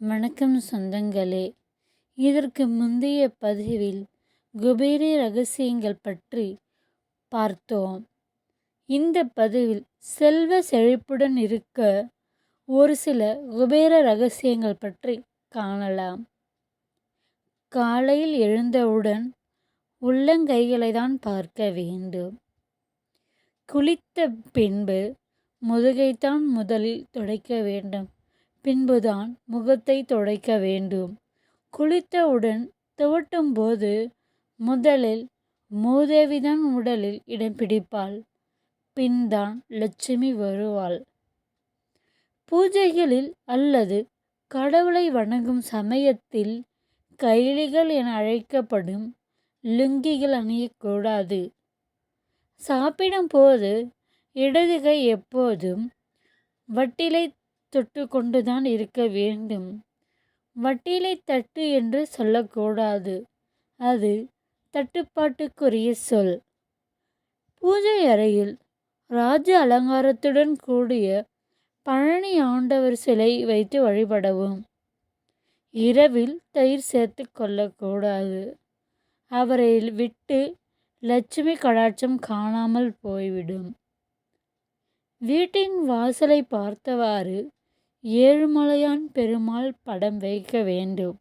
வணக்கம் சொந்தங்களே. இதற்கு முந்தைய பதிவில் குபேர ரகசியங்கள் பற்றி பார்த்தோம். இந்த பதிவில் செல்வ செழிப்புடன் இருக்க ஒரு சில குபேர ரகசியங்கள் பற்றி காணலாம். காலையில் எழுந்தவுடன் உள்ளங்கைகளை தான் பார்க்க வேண்டும். குளித்த பின்பு முதுகைத்தான் முதலில் துடைக்க வேண்டும். பின்புதான் முகத்தை துடைக்க வேண்டும். குளித்தவுடன் துவட்டும் போது முதலில் மூதேவிதான் உடலில் இடம் பிடிப்பாள். பின்தான் லட்சுமி வருவாள். பூஜைகளில் அல்லது கடவுளை வணங்கும் சமயத்தில் கைலிகள் என அழைக்கப்படும் லுங்கிகள் அணியக்கூடாது. சாப்பிடும் போது இடது கை எப்போதும் வட்டிலை தொட்டு கொண்டுதான் இருக்க வேண்டும். வட்டிலை தட்டு என்று சொல்லக்கூடாது. அது தட்டுப்பாட்டுக்குரிய சொல். பூஜை அறையில் ராஜ அலங்காரத்துடன் கூடிய பழனி ஆண்டவர் சிலை வைத்து வழிபடவும். இரவில் தயிர் சேர்த்து கொள்ளக்கூடாது. அவரை விட்டு லட்சுமி கடாட்சம் காணாமல் போய்விடும். வீட்டின் வாசலை பார்த்தவாறு ஏழுமலையான் பெருமாள் படம் வைக்க வேண்டும்.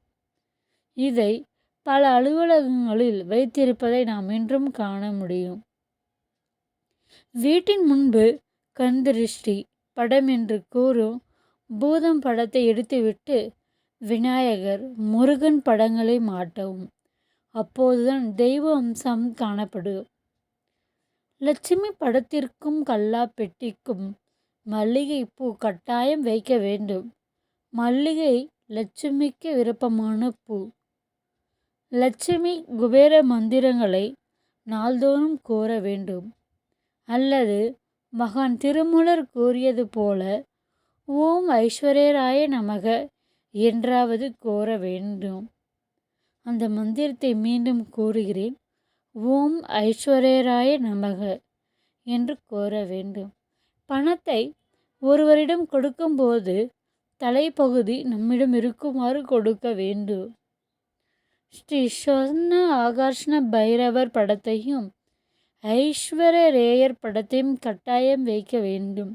இதை பல அலுவலகங்களில் வைத்திருப்பதை நாம் இன்றும் காண முடியும். வீட்டின் முன்பு கந்திருஷ்டி படம் என்று கூறும் பூதம் படத்தை எடுத்துவிட்டு விநாயகர் முருகன் படங்களை மாட்டவும். அப்போதுதான் தெய்வ அம்சம் காணப்படும். லட்சுமி படத்திற்கும் கல்லா பெட்டிக்கும் மல்லிகை பூ கட்டாயம் வைக்க வேண்டும். மல்லிகை லட்சுமிக்கு விருப்பமான பூ. லட்சுமி குபேர மந்திரங்களை நாள்தோறும் கூற வேண்டும். அல்லது மகான் திருமூலர் கூறியது போல ஓம் ஐஸ்வர்யராய நமக என்றாவது கூற வேண்டும். அந்த மந்திரத்தை மீண்டும் கூறுகிறேன். ஓம் ஐஸ்வர்யராய நமக என்று கூற வேண்டும். பணத்தை ஒருவரிடம் கொடுக்கும்போது தலைப்பகுதி நம்மிடம் இருக்குமாறு கொடுக்க வேண்டும். ஸ்ரீ சொர்ண ஆகர்ஷ்ண பைரவர் படத்தையும் ஐஸ்வர்யரேயர் படத்தையும் கட்டாயம் வைக்க வேண்டும்.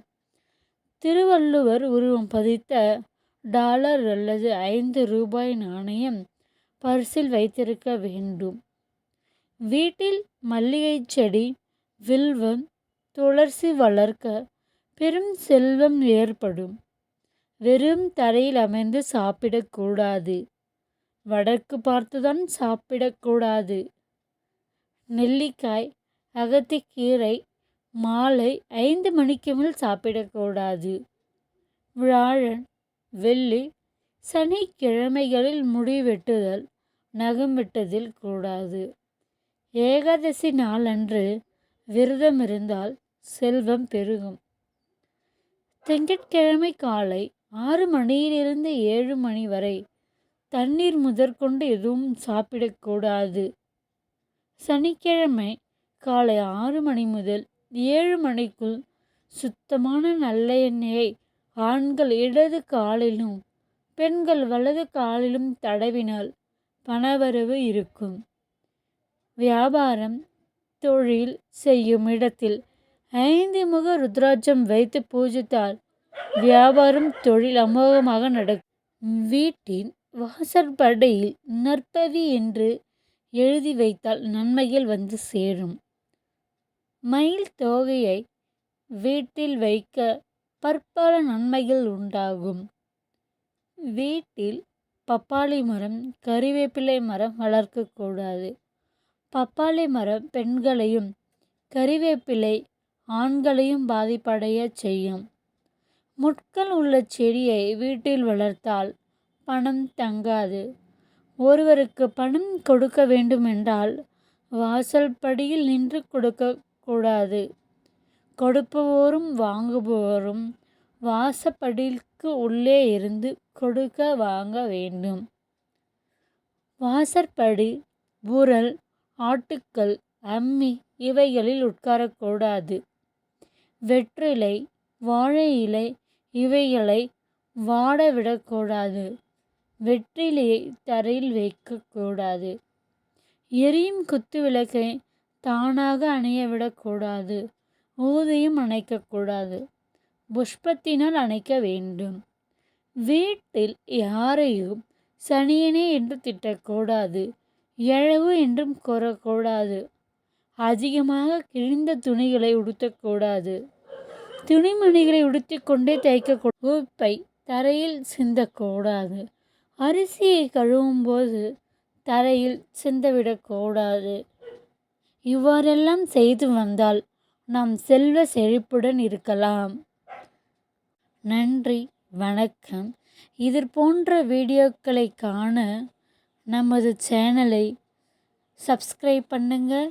திருவள்ளுவர் உருவம் பதித்த டாலர் அல்லது ஐந்து ரூபாய் நாணயம் பர்சில் வைத்திருக்க வேண்டும். வீட்டில் மல்லிகை செடி வில்வம் துளசி வளர்க்க பெரும் செல்வம் ஏற்படும். வெறும் தரையில் அமைந்து சாப்பிடக்கூடாது வடக்கு பார்த்துதான் சாப்பிடக்கூடாது நெல்லிக்காய் அகத்திக்கீரை மாலை ஐந்து மணிக்கு மேல் சாப்பிடக்கூடாது வியாழன் வெள்ளி சனிக்கிழமைகளில் முடி வெட்டுதல் நகம் வெட்டுதல் கூடாது. ஏகாதசி நாளன்று விரதம் இருந்தால் செல்வம் பெருகும். திங்கட்கிழமை காலை ஆறு மணியிலிருந்து ஏழு மணி வரை தண்ணீர் முதற்கொண்டு எதுவும் சாப்பிடக்கூடாது. சனிக்கிழமை காலை ஆறு மணி முதல் ஏழு மணிக்குள் சுத்தமான நல்ல எண்ணெயை ஆண்கள் இடது காலிலும் பெண்கள் வலது காலிலும் தடவினால் பணவரவு இருக்கும். வியாபாரம் தொழில் செய்யும் இடத்தில் ஐந்து முக ருத்ராட்சம் வைத்து பூஜித்தால் வியாபாரம் தொழில் அமோகமாக நடக்கும். வீட்டின் வாசற்படையில் நற்பவி என்று எழுதி வைத்தால் நன்மைகள் வந்து சேரும். மயில் தோகையை வீட்டில் வைக்க பற்பல நன்மைகள் உண்டாகும். வீட்டில் பப்பாளி மரம் கறிவேப்பிலை மரம் வளர்க்கக்கூடாது பப்பாளி மரம் பெண்களையும் கறிவேப்பிலை ஆண்களையும் பாதிப்படைய செய்யும். முட்கள் உள்ள செடியை வீட்டில் வளர்த்தால் பணம் தங்காது. ஒருவருக்கு பணம் கொடுக்க வேண்டுமென்றால் வாசல் படியில் நின்று கொடுக்க கூடாது. கொடுப்பவோரும் வாங்குபவரும் வாசப்படிக்கு உள்ளே இருந்து கொடுக்க வாங்க வேண்டும். வாசற்படி புரல் ஆட்டுக்கள் அம்மி இவைகளில் உட்காரக்கூடாது. வெற்றிலை வாழை இலை இவைகளை வாட விடக்கூடாது வெற்றிலையை தரையில் வைக்கக்கூடாது எரியும் குத்து விளக்கை தானாக அணைய விடக்கூடாது ஊதியும் அணைக்கக்கூடாது புஷ்பத்தினால் அணைக்க வேண்டும். வீட்டில் யாரையும் சனியனே என்று திட்டக்கூடாது எழவு என்றும் கூறக்கூடாது அதிகமாக கிழிந்த துணிகளை உடுத்தக்கூடாது. துணிமணிகளை உடுத்திக்கொண்டே தைக்க உப்பை தரையில் சிந்தக்கூடாது. அரிசியை கழுவும் போது தரையில் சிந்தவிடக்கூடாது. இவ்வாறெல்லாம் செய்து வந்தால் நாம் செல்வ செழிப்புடன் இருக்கலாம். நன்றி வணக்கம். இது போன்ற வீடியோக்களை காண நமது சேனலை சப்ஸ்கிரைப் பண்ணுங்கள்